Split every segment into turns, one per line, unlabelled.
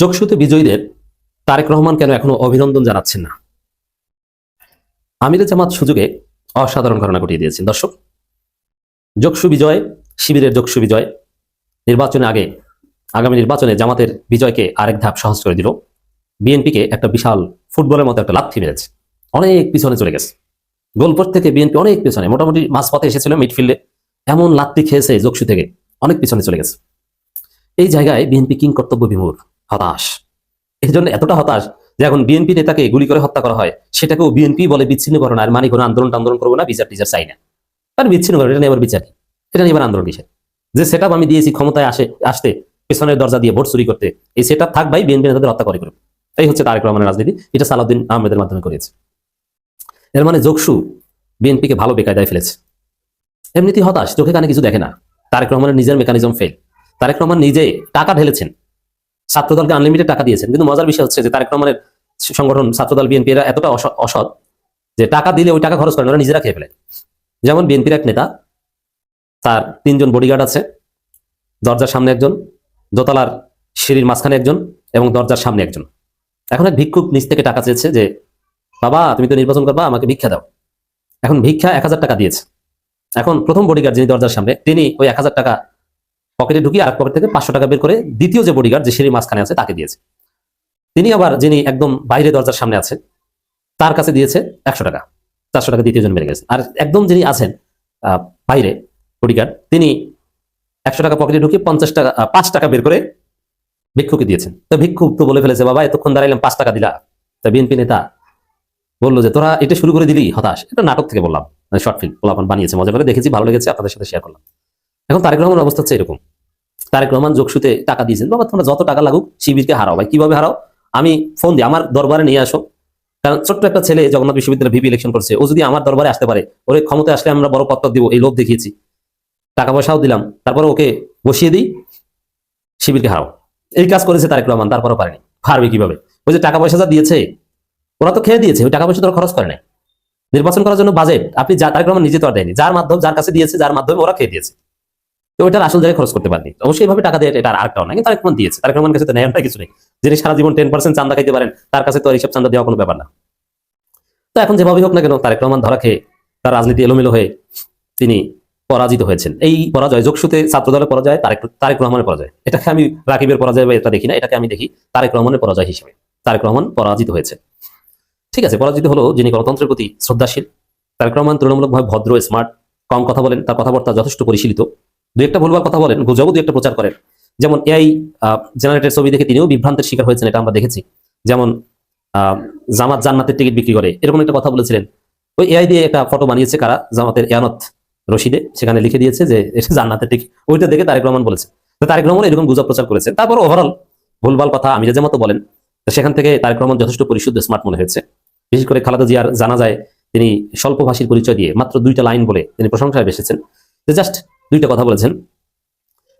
যোগসূতে বিজয়ীদের তারেক রহমান কেন এখনও অভিনন্দন জানাচ্ছেন না? আমিরে জামাত সুযোগে অসাধারণ ঘটনা ঘটিয়ে দিয়েছেন। দর্শক যোগসু বিজয়, শিবিরের যোগসু বিজয় নির্বাচনে আগে, আগামী নির্বাচনে জামাতের বিজয়কে আরেক ধাপ সহজ করে দিল। বিএনপিকে একটা বিশাল ফুটবলের মতো একটা লাথি মেরেছে। অনেক পিছনে চলে গেছে। গোলপোস্ট থেকে বিএনপি অনেক পিছনে, মোটামুটি মাঝপথে এসেছিল মিডফিল্ডে। এমন লাত্তি খেয়েছে যোগসু থেকে, অনেক পিছনে চলে গেছে। এই জায়গায় বিএনপি কিং কর্তব্য বিমূর। হতাশ। এই জন্য এতটা হতাশ যে এখন বিএনপি নেতাকে গুলি করে হত্যা করা হয়। সেটাকেও বিএনপি বলে বিচ্ছিন্ন করো না, আর মানে কোনো আন্দোলন আন্দোলন করব না, বিচার টিচার চাই না। কারণ বিচ্ছিন্ন করো, এটা নিয়ে আবার বিচার? এটা নিয়ে আবার আন্দোলন কিসের? যে সেট আমি দিয়েছি ক্ষমতায় আসে, আসতে, পেছনের দরজা দিয়ে ভোট চুরি করতে, এই সেট থাক ভাই বিএনপি নেতাদের হত্যা করে করবে এই হচ্ছে তারেক রহমানের রাজনীতি, এটা সালাউদ্দিন আহমেদের মাধ্যমে করেছে। এর মানে যোগসু বিএনপিকে ভালো বেকায়দায় ফেলেছে। এমনিতেই হতাশ, চোখে কানে কিছু দেখে না। তারেক রহমানের নিজের মেকানিজম ফেল তারেক রহমান নিজে টাকা ঢেলেছেন। ছাত্রদলকে আনলিমিটেড টাকা দিয়েছেন। কিন্তু মজার বিষয় হচ্ছে যে তারেক রহমানের সংগঠন ছাত্রদল বিএনপি এরা এতটা অসৎ যে টাকা দিলে ওই টাকা খরচ করেন, ওরা নিজেরা খেয়ে ফেলে। যেমন বিএনপির এক নেতা, তার তিনজন বডিগার্ড আছে, দরজার সামনে একজন, দোতলার সিঁড়ির মাঝখানে একজন এবং দরজার সামনে একজন। এখন এক ভিক্ষুক নিচ থেকে টাকা চেয়েছে যে, বাবা, তুমি তো নির্বাচন করবা, আমাকে ভিক্ষা দাও। এখন ভিক্ষা এক হাজার টাকা দিয়েছে। এখন প্রথম বডিগার্ড যিনি দরজার সামনে, তিনি ওই এক হাজার টাকা পকেটে ঢুকিয়ে আর পকেট থেকে পাঁচশো টাকা বের করে দ্বিতীয় যে বডিগার্ড যে সিঁড়ির মাঝখানে আছে তাকে দিয়েছে। তিনি আবার যিনি একদম বাইরে দরজার সামনে আছে, তার কাছে দিয়েছে একশো টাকা, চারশো টাকা দ্বিতীয় জন বেড়ে গেছে। আর একদম যিনি আছেন বাইরে বডিগার্ড তিনি একশো টাকা পকেটে ঢুকিয়ে পঞ্চাশ টাকা পাঁচ টাকা বের করে ভিক্ষুকে দিয়েছেন। তো ভিক্ষু তো বলে ফেলেছে, বাবা, এতক্ষণ দাঁড়াইলাম, পাঁচ টাকা দিলা। তা বিএনপি নেতা বলল যে, তোরা এটা শুরু করে দিলি, হতাশ। এটা নাটক থেকে বললাম শর্ট ফিল্ম পোলাপন বানিয়েছে, মজা করে দেখেছি, ভালো লেগেছে, আপনাদের সাথে শেয়ার করলাম। এখন তারেক রহমানের অবস্থা হচ্ছে এরকম। তারেক রহমান যোগসুতে টাকা দিয়েছেন। বাবা, তোমরা যত টাকা লাগুক, শিবিরকে হারাও। ভাই, কীভাবে হারাও? আমি ফোন দিই আমার দরবারে নিয়ে আসো। কারণ ছোট্ট একটা ছেলে জগন্নাথ বিশ্ববিদ্যালয়ে ভিপি ইলেকশন করছে। ও যদি আমার দরবারে আসতে পারে, ওর এই ক্ষমতায় আসলে আমরা বড় পত্তর দিব, এই লোভ দেখিয়েছি। টাকা পয়সাও দিলাম, তারপরে ওকে বসিয়ে দিই, শিবিরকে হারাও। এই কাজ করেছে তারেক রহমান, তারপরও পারেনি। পারবে কীভাবে? ওই যে টাকা পয়সা যা দিয়েছে, ওরা তো খেয়ে দিয়েছে, ওই টাকা পয়সা তো ওরা খরচ করে নাই। নির্বাচন করার জন্য বাজেট আপনি যা, তারেক রহমান নিজে তো আর দেয়নি। যার মাধ্যমে, যার কাছে দিয়েছে, যার মাধ্যমে ওরা খেয়ে দিয়েছে। তো ওইটার আসল জায়গায় খরচ করতে পারেনি। অবশ্যই এইভাবে টাকা দিয়ে এটা আর আরেকটাও না, কিন্তু তারেক রহমান দিয়েছে। তারেক রহমান কাছে তো নেয় কিছু নেই। যিনি সারা জীবন টেন পার্সেন্ট চান্দা খাইতে পারেন, তার কাছে তো আর এইসব চান্দা দেওয়া কোনো ব্যাপার না। তো এখন যেভাবে হোক না কেন তারেক রহমান ধরা খেয়ে তার রাজনীতি এলোমেলো হয়ে তিনি পরাজিত হয়েছেন। এই পরাজয় যোগসূতে ছাত্রদলের পরাজয়, তারেক তারেক রহমানের পরাজয়। এটাকে আমি রাকিবের পরাজয় বা এটা দেখি না, এটাকে আমি দেখি তারেক রহমানের পরাজয় হিসেবে। তারেক রহমান পরাজিত হয়েছে। ঠিক আছে, পরাজিত হলো যিনি গণতন্ত্রের প্রতি শ্রদ্ধাশীল। তারেক রহমান তুলনামূলকভাবে ভদ্র স্মার্ট কম কথা বলেন, তার কথাবার্তা যথেষ্ট পরিশীলিত। দু একটা ভুলভাল কথা বলেন, গুজবও দু একটা প্রচার করেন। যেমন এআই জেনারেটের ছবি দেখে তিনিও বিভ্রান্তের শিকার হয়েছেন, এটা আমরা দেখেছি। যেমন জামাত জান্নাতের টিকিট বিক্রি করে, এরকম একটা কথা বলেছিলেন। ওই এআই দিয়ে একটা ফটো বানিয়েছে কারা? জামাতের এয়ানত রশিদে, সেখানে লিখে দিয়েছে যে জান্নাতের টিকিট। ওইটা দেখে তারেক রহমান বলেছে। তারেক রহমান এরকম গুজব প্রচার করেছে। তারপর ওভারঅল ভুলভাল কথা আমি যে মতো বলেন সেখান থেকে তারেক রহমান যথেষ্ট পরিশুদ্ধ স্মার্ট মনে হয়েছে। বিশেষ করে খালাদা জিয়ার জানা যায় তিনি স্বল্পভাষীর পরিচয় দিয়ে মাত্র দুইটা লাইন বলে তিনি প্রশংসায় বেসেছেন। জাস্ট দুইটা কথা বলেছেন।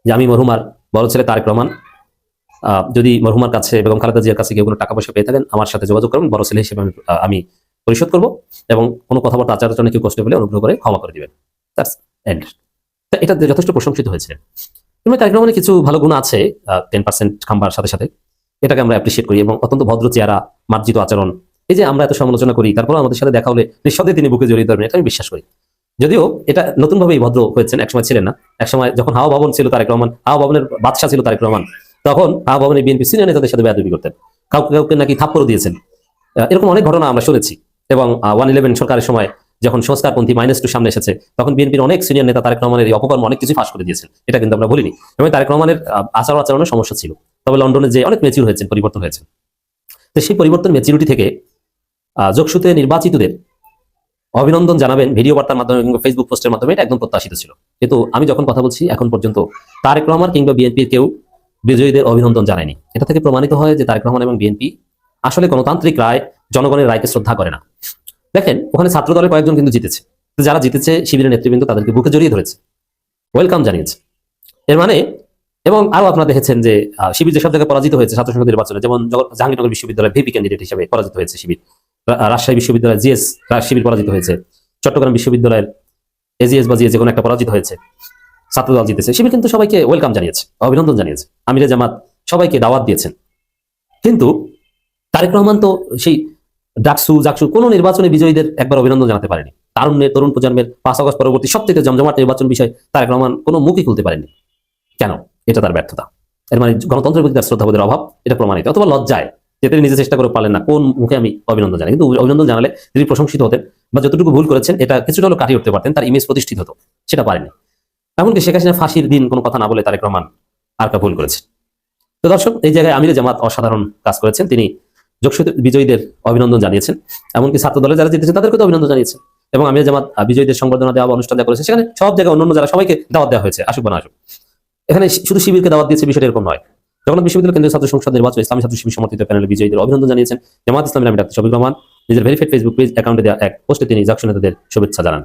যে আমি মরহুমার বড় ছেলে তারেক রহমান যদি মরহুমার কাছে এবং খালেদা জিয়ার কাছে কেউ কোনো টাকা পয়সা পেয়ে থাকেন আমার সাথে যোগাযোগ করবেন বড় ছেলে হিসেবে আমি, আমি পরিশোধ করব এবং কোনো কথাবার্তা আচার আচরণে কেউ কষ্ট পেলে অনুগ্রহ করে ক্ষমা করে দিবেন। এন্ড এটা যথেষ্ট প্রশংসিত হয়েছে। তুমি তারেক রহমানের কিছু ভালো গুণ আছে টেন পার্সেন্ট খাম্বার সাথে সাথে। এটাকে আমরা অ্যাপ্রিসিয়েট করি এবং অত্যন্ত ভদ্র চেহারা মার্জিত আচরণ। এই যে আমরা এত সমালোচনা করি তারপর আমাদের সাথে দেখা হলে নিঃসন্দেহে তিনি বুকে জড়িয়ে ধরবেন এটা আমি বিশ্বাস করি। যদিও এটা নতুনভাবেই ভদ্র হয়েছেন একসময় ছিলেন না। একসময় যখন হাওয়া ভবন ছিল তারেক রহমান হাওয়া ভবনের বাদশাহ ছিল তারেক রহমান তখন হাওয়া ভবনের বিএনপি সিনিয়র নেতাদের সাথে বেয়াদবি করতেন। কাউকে কাউকে নাকি থাপ্পড় দিয়েছেন। এরকম অনেক ঘটনা আমরা শুনেছি। এবং ওয়ান ইলেভেন সরকারের সময় যখন সংস্কারপন্থী মাইনাস টু সামনে এসেছে তখন বিএনপির অনেক সিনিয়র নেতা তারেক রহমানের এই অপকর্ম অনেক কিছু ফাঁস করে দিয়েছেন। এটা কিন্তু আমরা বলিনি এবং তারেক রহমানের আচার আচরণের সমস্যা ছিল। তবে লন্ডনে যে অনেক মেচিউর হয়েছেন পরিবর্তন হয়েছে তো সেই পরিবর্তন মেচুরিটি থেকে আহ, যোগসূতে নির্বাচিতদের অভিনন্দন জানাবেন ভিডিও বার্তার মাধ্যমে কিংবা ফেসবুক পোস্টের মাধ্যমে এটা একদম প্রত্যাশিত ছিল। কিন্তু আমি যখন কথা বলছি, এখন পর্যন্ত তারেক রহমান কিংবা বিএনপির কেউ বিজয়ীদের অভিনন্দন জানায়নি। এটা থেকে প্রমাণিত হয় যে তারেক রহমান এবং বিএনপি আসলে গণতান্ত্রিক রায় জনগণের রায়কে শ্রদ্ধা করে না। দেখেন, ওখানে ছাত্র দলের কয়েকজন কিন্তু জিতেছে। যারা জিতেছে, শিবিরের নেতৃবৃন্দ তাদেরকে বুকে জড়িয়ে ধরেছে। ওয়েলকাম জানিয়েছে। এর মানে এবং আরও আপনারা দেখেছেন যে শিবির যেসব জায়গায় পরাজিত হয়েছে ছাত্র সংসদ নির্বাচনে, যেমন জাহাঙ্গীরনগর বিশ্ববিদ্যালয় ভিপি ক্যান্ডিডেট হিসেবে পরাজিত হয়েছে শিবির। রাজশাহী বিশ্ববিদ্যালয় জিএস শিবির পরাজিত হয়েছে। চট্টগ্রাম বিশ্ববিদ্যালয়ের এজিএস বা জিএস যে একটা পরাজিত হয়েছে। ছাত্রদল জিতেছে। শিবির কিন্তু সবাইকে ওয়েলকাম জানিয়েছে, অভিনন্দন জানিয়েছে। আমিরে জামাত সবাইকে দাওয়াত দিয়েছেন। কিন্তু তারেক রহমান তো সেই ডাকসু, জাকসু কোনো নির্বাচনে বিজয়ীদের একবার অভিনন্দন জানাতে পারেনি। তারুণ্যের তরুণ প্রজন্মের পাঁচ আগস্ট পরবর্তী সব থেকে জমজমাট নির্বাচন বিষয় তারেক রহমান কোনো মুখই খুলতে পারেনি কেন? এটা তার ব্যর্থতা। এর মানে গণতন্ত্রের প্রতি তার শ্রদ্ধাবোধের অভাব, এটা প্রমাণিত। অথবা লজ্জায়। যে তিনি নিজে চেষ্টা করে পারলেন না, কোন মুখে আমি অভিনন্দন জানাই। কিন্তু অভিনন্দন জানালে তিনি প্রশংসিত হতেন বা যতটুকু ভুল করেছেন, এটা কিছুটা হলেও কাটিয়ে উঠতে পারতেন, তার ইমেজ প্রতিষ্ঠিত হতো, সেটা পারেনি। এমনকি শেখ হাসিনা ফাঁসির দিন কোনো কথা না বলে তারেক রহমান আর ভুল করেছেন। তো দর্শক, এই জায়গায় আমিরে জামাত অসাধারণ কাজ করেছেন। তিনি যোগসূত বিজয়ীদের অভিনন্দন জানিয়েছেন, এমনকি ছাত্র দলে যারা জিতেছেন তাদেরকে তো অভিনন্দন জানিয়েছেন। এবং আমির জামাত বিজয়ীদের সংবর্ধনা দেওয়া অনুষ্ঠান দেওয়া করেছে সেখানে সব জায়গায় অন্যান্য যারা সবাইকে দাওয়াত দেওয়া হয়েছে, আসুক বা না আসুক। এখানে শুধু শিবিরকে দাওয়াত দিয়েছে বিষয়টা এরকম নয়। জগন্নাথ বিশ্ববিদ্যালয় কেন্দ্রীয় ছাত্র সংসদ নির্বাচন ইসলামী ছাত্র শিবির সমর্থিত প্যানেল বিজয়ীদের অভিনন্দন জানিয়েছেন। জামাত ইসলামের আমি ডাক্তার শফিক রহমান। নিজের ভেরিফাইড ফেসবুক পেজ অ্যাকাউন্টে দেওয়া এক পোস্টে তিনি জাকসু নেতাদের শুভেচ্ছা জানান।